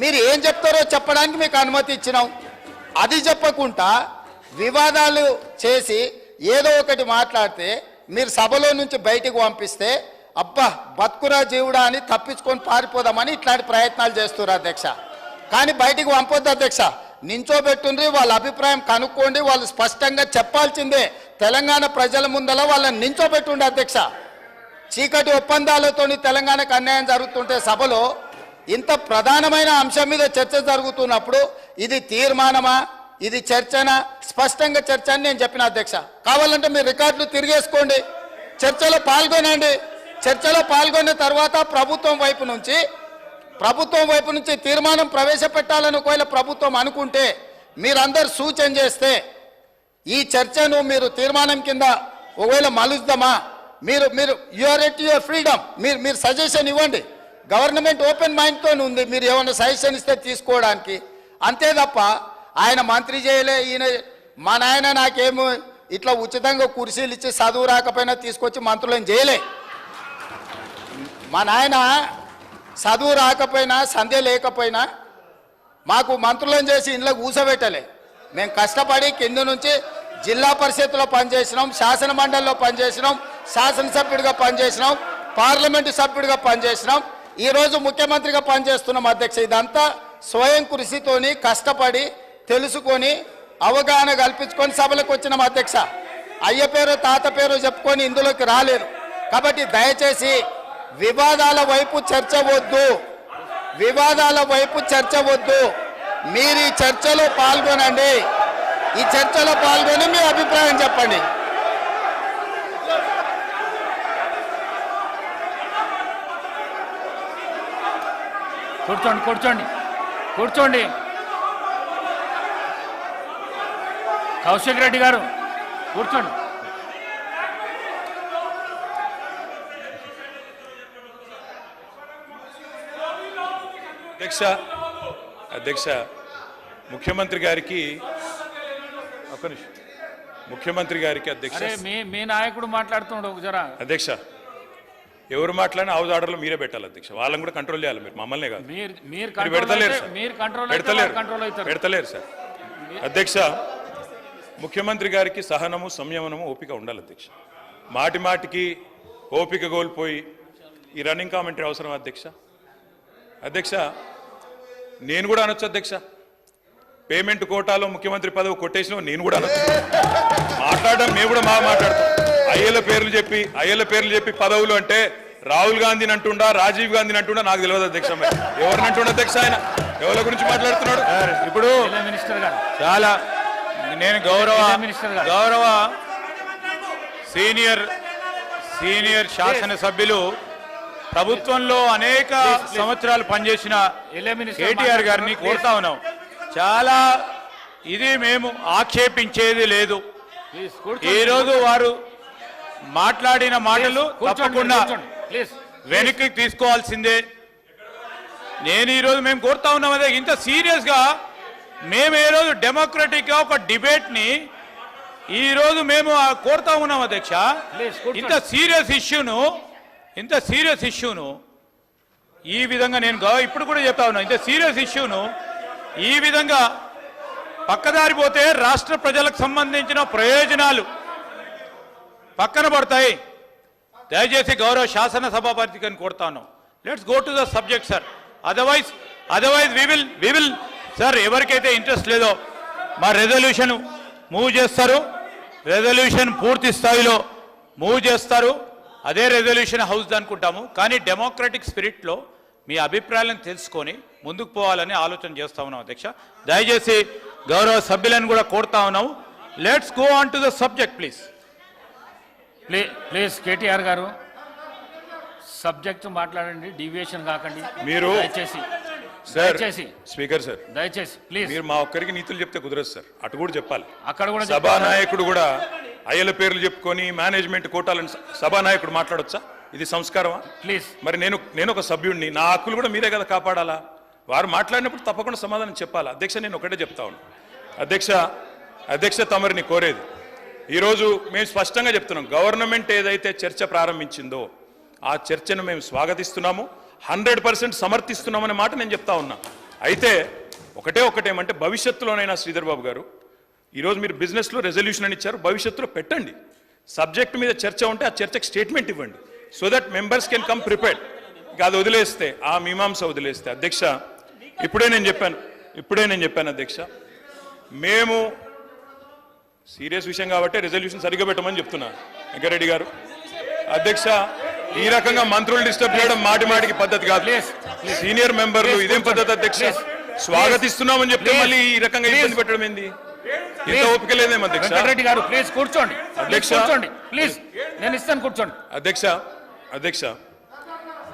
మీరు ఏం చెప్తారో చెప్పడానికి మీకు అనుమతి ఇచ్చినాం. అది చెప్పకుండా వివాదాలు చేసి ఏదో ఒకటి మాట్లాడితే మీరు సభలో నుంచి బయటికి పంపిస్తే అబ్బా బతుకురా జీవుడా అని తప్పించుకొని పారిపోదామని ఇట్లాంటి ప్రయత్నాలు చేస్తున్నారు అధ్యక్ష. కానీ బయటికి పంపొద్దు అధ్యక్ష. నించోబెట్టుండ్రి వాళ్ళ అభిప్రాయం కనుక్కోండి వాళ్ళు స్పష్టంగా చెప్పాల్సిందే. తెలంగాణ ప్రజల ముందల వాళ్ళని నించోబెట్టుండి అధ్యక్ష. చీకటి ఒప్పందాలతోని తెలంగాణకు అన్యాయం జరుగుతుంటే సభలో ఇంత ప్రధానమైన అంశం మీద చర్చ జరుగుతున్నప్పుడు ఇది తీర్మానమా? ఇది చర్చనా? స్పష్టంగా చర్చ అని నేను చెప్పిన అధ్యక్ష. కావాలంటే మీరు రికార్డులు తిరిగేసుకోండి. చర్చలో పాల్గొనండి. చర్చలో పాల్గొన్న తర్వాత ప్రభుత్వం వైపు నుంచి ప్రభుత్వం వైపు నుంచి తీర్మానం ప్రవేశపెట్టాలని ఒకవేళ ప్రభుత్వం అనుకుంటే మీరందరు సూచన చేస్తే ఈ చర్చను మీరు తీర్మానం కింద ఒకవేళ మలుద్దామా? మీరు మీరు యువర్ ఎట్ యువర్ ఫ్రీడమ్ మీరు మీరు సజెషన్ ఇవ్వండి. గవర్నమెంట్ ఓపెన్ మైండ్తో ఉంది. మీరు ఏమైనా సజెషన్ ఇస్తే తీసుకోవడానికి. అంతే తప్ప ఆయన మంత్రి చేయలే ఈయన మా నాయన నాకేమో ఇట్లా ఉచితంగా కుర్చీలు ఇచ్చి చదువు రాకపోయినా తీసుకొచ్చి మంత్రులను చేయలే. మా నాయన చదువు రాకపోయినా సందే లేకపోయినా మాకు మంత్రులను చేసి ఇంట్లో కూసబెట్టలే. మేము కష్టపడి కింద నుంచి జిల్లా పరిషత్లో పనిచేసినాం శాసన మండలిలో పనిచేసినాం శాసనసభ్యుడిగా పనిచేసినాం పార్లమెంటు సభ్యుడిగా పనిచేసినాం. ఈరోజు ముఖ్యమంత్రిగా పనిచేస్తున్నాం అధ్యక్ష ఇదంతా స్వయం కృషితోని కష్టపడి తెలుసుకొని అవగాహన కల్పించుకొని సభలకు వచ్చినాం అధ్యక్ష. అయ్య పేరు తాత పేరు చెప్పుకొని ఇందులోకి రాలేరు. కాబట్టి దయచేసి వివాదాల వైపు చర్చ వద్దు. వివాదాల వైపు చర్చ వద్దు. మీరు ఈ చర్చలో పాల్గొనండి. ఈ చర్చలో పాల్గొని మీ అభిప్రాయం చెప్పండి. కూర్చోండి కూర్చోండి. కూర్చోండి. కౌశిక్ రెడ్డి గారు కూర్చోండి. అధ్యక్ష అధ్యక్ష ముఖ్యమంత్రి గారికి ఒక్క నిమిషం. ముఖ్యమంత్రి గారికి అధ్యక్ష. మీ నాయకుడు మాట్లాడుతున్నాడు జరా. అధ్యక్ష ఎవరు మాట్లాడినా హౌస్ ఆర్డర్లో మీరే పెట్టాలి అధ్యక్ష. వాళ్ళని కూడా కంట్రోల్ చేయాలి మీరు మమ్మల్నే కాదు. మీరు పెడతలేరు సార్. పెడతలేరు. పెడతలేరు సార్. అధ్యక్ష ముఖ్యమంత్రి గారికి సహనము సంయమనము ఓపిక ఉండాలి అధ్యక్ష. మాటి మాటికి ఓపిక కోల్పోయి ఈ రన్నింగ్ కామెంటరీ అవసరం అధ్యక్ష? అధ్యక్ష నేను కూడా అనొచ్చు అధ్యక్ష. పేమెంట్ కోటాలో ముఖ్యమంత్రి పదవి కొట్టేసిన నేను కూడా అనొచ్చు. మాట్లాడడం మేము కూడా బాగా మాట్లాడతాం. అయ్యల పేర్లు చెప్పి అయ్యల పేర్లు చెప్పి పదవులు అంటే రాహుల్ గాంధీని అంటుండా రాజీవ్ గాంధీని అంటుండా నాకు తెలియదు అధ్యక్ష ఎవరిని అంటుండ అధ్యక్ష ఆయన? ఎవరి గురించి మాట్లాడుతున్నాడు? ఇప్పుడు జిల్లా మినిస్టర్ గారు. చాలా నేను గౌరవ జిల్లా మినిస్టర్ గారు. గౌరవ సీనియర్ సీనియర్ శాసనసభ్యులు ప్రభుత్వంలో అనేక సంవత్సరాలు పనిచేసిన కేటీఆర్ గారిని. కోరుతా ఉన్నాం. చాలా ఇది మేము ఆక్షేపించేది లేదు. ప్లీజ్ కూర్చోండి. ఈ రోజు వారు మాట్లాడిన మాటలు తప్పకుండా వెనక్కి తీసుకోవాల్సిందే. నేను ఈరోజు మేము కోరుతా ఉన్నాం అదే ఇంత సీరియస్గా మేము ఏ రోజు డెమోక్రటిక్గా ఒక డిబేట్ని ఈరోజు మేము కోరుతా ఉన్నాం అధ్యక్ష. ఇంత సీరియస్ ఇష్యూను ఇంత సీరియస్ ఇష్యూను ఈ విధంగా నేను ఇప్పుడు కూడా చెప్తా ఉన్నా ఇంత సీరియస్ ఇష్యూను ఈ విధంగా పక్కదారి పోతే రాష్ట్ర ప్రజలకు సంబంధించిన ప్రయోజనాలు పక్కన పడతాయి. దయచేసి గౌరవ శాసన సభాపతిని కోరుతాను let's go to the subject sir otherwise otherwise we will we will sir ఎవరికైతే ఇంట్రెస్ట్ లేదో మా రెజల్యూషన్ మూవ్ చేస్తారు రెజల్యూషన్ పూర్తి స్థాయిలో మూవ్ చేస్తారు అదే రెజల్యూషన్ హౌస్ అనుకుంటాము. కానీ డెమోక్రటిక్ స్పిరిట్లో మీ అభిప్రాయాలను తెలుసుకొని ముందుకు పోవాలని ఆలోచన చేస్తా ఉన్నాం అధ్యక్ష. దయచేసి గౌరవ సభ్యులను కూడా కోరుతా ఉన్నాము. Let's go on to the subject please plea- please KTR గారు సబ్జెక్ట్ మాట్లాడండి డీవియేషన్ కాకండి. మీరు- దయచేసి సార్ దయచేసి స్పీకర్ సార్ దయచేసి ప్లీజ్. మీరు మా ఒక్కరికి నీతులు చెప్తే కుదరదు సార్ అటు కూడా చెప్పాలి. అక్కడ కూడా సభానాయకుడు కూడా అయ్యల పేర్లు చెప్పుకొని మేనేజ్మెంట్ కోటాలను స- సభానాయకుడు మాట్లాడొచ్చా? ఇది సంస్కారమా? ప్లీజ్. మరి నేను నేను ఒక సభ్యుడిని నా హక్కులు కూడా మీరే కదా కాపాడాలా? వారు మాట్లాడినప్పుడు తప్పకుండా సమాధానం చెప్పాలా? అధ్యక్ష నేను ఒకటే చెప్తా ఉన్నాను అధ్యక్ష అధ్యక్ష తమరిని కోరేది. ఈరోజు మేము స్పష్టంగా చెప్తున్నాం గవర్నమెంట్ ఏదైతే చర్చ ప్రారంభించిందో ఆ చర్చను మేము స్వాగతిస్తున్నాము హండ్రెడ్ పర్సెంట్ సమర్థిస్తున్నామనే మాట నేను చెప్తా ఉన్నా. అయితే ఒకటే ఒకటేమంటే భవిష్యత్తులోనైనా శ్రీధర్ బాబు గారు ఈరోజు మీరు బిజినెస్లో రెజల్యూషన్ అని ఇచ్చారు భవిష్యత్తులో పెట్టండి. సబ్జెక్ట్ మీద చర్చ ఉంటే ఆ చర్చకు స్టేట్మెంట్ ఇవ్వండి. So that members can come prepared ఇక అది వదిలేస్తే ఆ మీమాంస వదిలేస్తే అధ్యక్ష ఇప్పుడే నేను చెప్పాను ఇప్పుడే నేను చెప్పాను అధ్యక్ష మేము సీరియస్ విషయం కాబట్టి రెజల్యూషన్ సరిగ్గా పెట్టమని చెప్తున్నా. వెంకరెడ్డి గారు. అధ్యక్ష ఈ రకంగా మంత్రులు డిస్టర్బ్ చేయడం మాటి మాటికి పద్ధతి కాదు. సీనియర్ మెంబర్లు ఇదేం పద్ధతి అధ్యక్ష. స్వాగతిస్తున్నామని చెప్తే. మళ్ళీ ఈ రకంగా. ఇబ్బంది పెట్టడం ఏంది? ఇంత. ఓపిక అధ్యక్ష? వెంకటరెడ్డి గారు ప్లీజ్ కూర్చోండి. అధ్యక్ష. కూర్చోండి. ప్లీజ్ నేను ఇస్తాను కూర్చోండి. అధ్యక్ష అధ్యక్ష.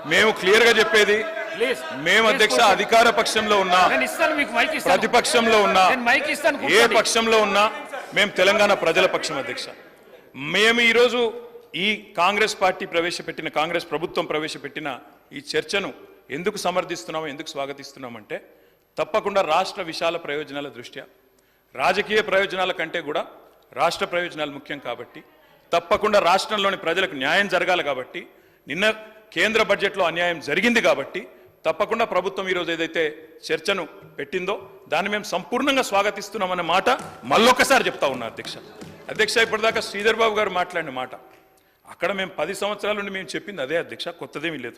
మేము క్లియర్గా చెప్పేది మేము అధ్యక్ష అధికార పక్షంలో ఉన్నా ప్రతిపక్షంలో ఉన్నా ఏ. పక్షంలో ఉన్నా మేము తెలంగాణ ప్రజల పక్షం అధ్యక్ష. మేము ఈరోజు ఈ కాంగ్రెస్ పార్టీ ప్రవేశపెట్టిన కాంగ్రెస్ ప్రభుత్వం ప్రవేశపెట్టిన ఈ చర్చను ఎందుకు సమర్థిస్తున్నాము ఎందుకు స్వాగతిస్తున్నామంటే తప్పకుండా రాష్ట్ర విశాల ప్రయోజనాల దృష్ట్యా. రాజకీయ ప్రయోజనాల కంటే కూడా రాష్ట్ర ప్రయోజనాలు ముఖ్యం కాబట్టి తప్పకుండా రాష్ట్రంలోని ప్రజలకు న్యాయం జరగాలి కాబట్టి నిన్న కేంద్ర బడ్జెట్లో అన్యాయం జరిగింది కాబట్టి తప్పకుండా ప్రభుత్వం ఈరోజు ఏదైతే చర్చను పెట్టిందో దాన్ని మేము సంపూర్ణంగా స్వాగతిస్తున్నామన్న మాట మళ్ళొకసారి చెప్తా ఉన్నా అధ్యక్ష. అధ్యక్ష ఇప్పటిదాకా శ్రీధర్ బాబు గారు మాట్లాడిన మాట. అక్కడ మేము పది సంవత్సరాల నుండి మేము చెప్పింది అదే అధ్యక్ష కొత్తదేమీ లేదు.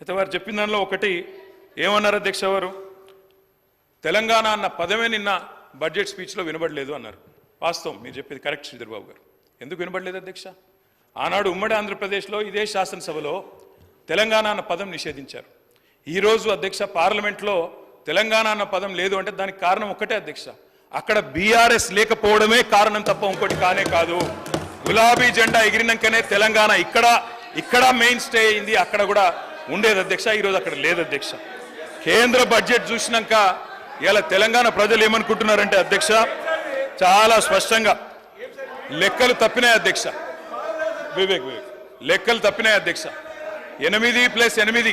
అయితే వారు చెప్పిన దానిలో ఒకటి ఏమన్నారు అధ్యక్ష వారు? తెలంగాణ అన్న పదమే నిన్న బడ్జెట్ స్పీచ్లో వినబడలేదు అన్నారు. వాస్తవం మీరు చెప్పేది కరెక్ట్ శ్రీధర్ బాబు గారు. ఎందుకు వినబడలేదు అధ్యక్ష? ఆనాడు ఉమ్మడి ఆంధ్రప్రదేశ్లో ఇదే శాసనసభలో తెలంగాణ అన్న పదం నిషేధించారు. ఈరోజు అధ్యక్ష పార్లమెంట్లో తెలంగాణ అన్న పదం లేదు అంటే దానికి కారణం ఒకటే అధ్యక్ష. అక్కడ బీఆర్ఎస్ లేకపోవడమే కారణం తప్ప ఇంకోటి కానే కాదు. గులాబీ జెండా ఎగిరినాకనే తెలంగాణ ఇక్కడ ఇక్కడ మెయిన్ స్టే అయింది అక్కడ కూడా ఉండేది అధ్యక్ష ఈరోజు అక్కడ లేదు అధ్యక్ష. కేంద్ర బడ్జెట్ చూసినాక ఇలా తెలంగాణ ప్రజలు ఏమనుకుంటున్నారంటే అధ్యక్ష చాలా స్పష్టంగా లెక్కలు తప్పినాయి అధ్యక్ష. వివేక్ వివేక్. లెక్కలు తప్పినాయి అధ్యక్ష. ఎనిమిది ప్లస్ ఎనిమిది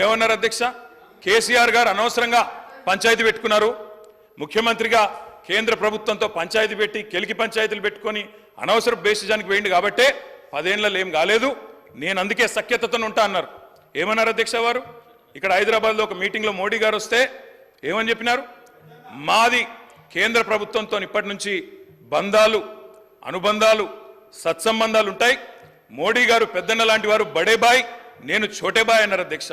ఏమన్నారు అధ్యక్ష? కేసీఆర్ గారు అనవసరంగా పంచాయతీ పెట్టుకున్నారు. ముఖ్యమంత్రిగా కేంద్ర ప్రభుత్వంతో పంచాయతీ పెట్టి కెలికి పంచాయతీలు పెట్టుకొని అనవసర బేసిజానికి వేయండి కాబట్టే పదేళ్ళలో ఏం కాలేదు. నేను అందుకే సఖ్యతతో ఉంటా అన్నారు. ఏమన్నారు అధ్యక్ష వారు? ఇక్కడ హైదరాబాద్లో ఒక మీటింగ్లో మోడీ గారు వస్తే ఏమని చెప్పినారు? మాది కేంద్ర ప్రభుత్వంతో ఇప్పటి నుంచి బంధాలు అనుబంధాలు సత్సంబంధాలు ఉంటాయి. మోడీ గారు పెద్దన్న లాంటి వారు బడేబాయ్ నేను చోటేబాయ్ అన్నారు అధ్యక్ష.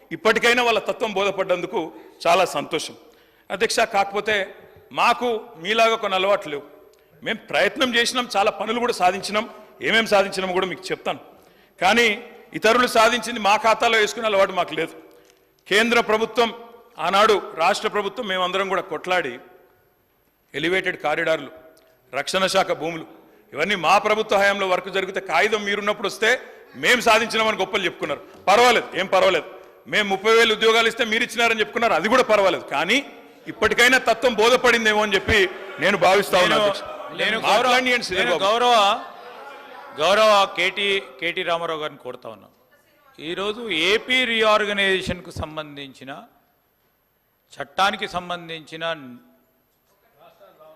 ఇప్పటికైనా వాళ్ళ తత్వం బోధపడ్డందుకు చాలా సంతోషం. అధ్యక్ష కాకపోతే మాకు మీలాగా కొన్ని అలవాట్లు లేవు. మేము ప్రయత్నం చేసినాం చాలా పనులు కూడా సాధించినాం. ఏమేమి సాధించినామో కూడా మీకు చెప్తాను. కానీ ఇతరులు సాధించింది మా ఖాతాలో వేసుకునే అలవాటు మాకు లేదు. కేంద్ర ప్రభుత్వం ఆనాడు రాష్ట్ర ప్రభుత్వం మేమందరం కూడా కొట్లాడి ఎలివేటెడ్ కారిడార్లు రక్షణ శాఖ భూములు ఇవన్నీ మా ప్రభుత్వ హయాంలో వర్క్ జరిగితే కాగితం మీరున్నప్పుడు వస్తే మేము సాధించినామని గొప్పలు చెప్పుకున్నారు. పర్వాలేదు ఏం పర్వాలేదు. మేము ముప్పై వేలు ఉద్యోగాలు ఇస్తే మీరు ఇచ్చినారని చెప్పుకున్నారు అది కూడా పర్వాలేదు కానీ ఇప్పటికైనా తత్వం బోధపడిందేమో అని చెప్పి నేను భావిస్తా నేను ఉన్నాను. నేను. గౌరవ గౌరవ కేటీ కేటీ రామారావు గారిని కోరుతా ఉన్నా ఈరోజు ఏపీ రీఆర్గనైజేషన్కు సంబంధించిన చట్టానికి సంబంధించిన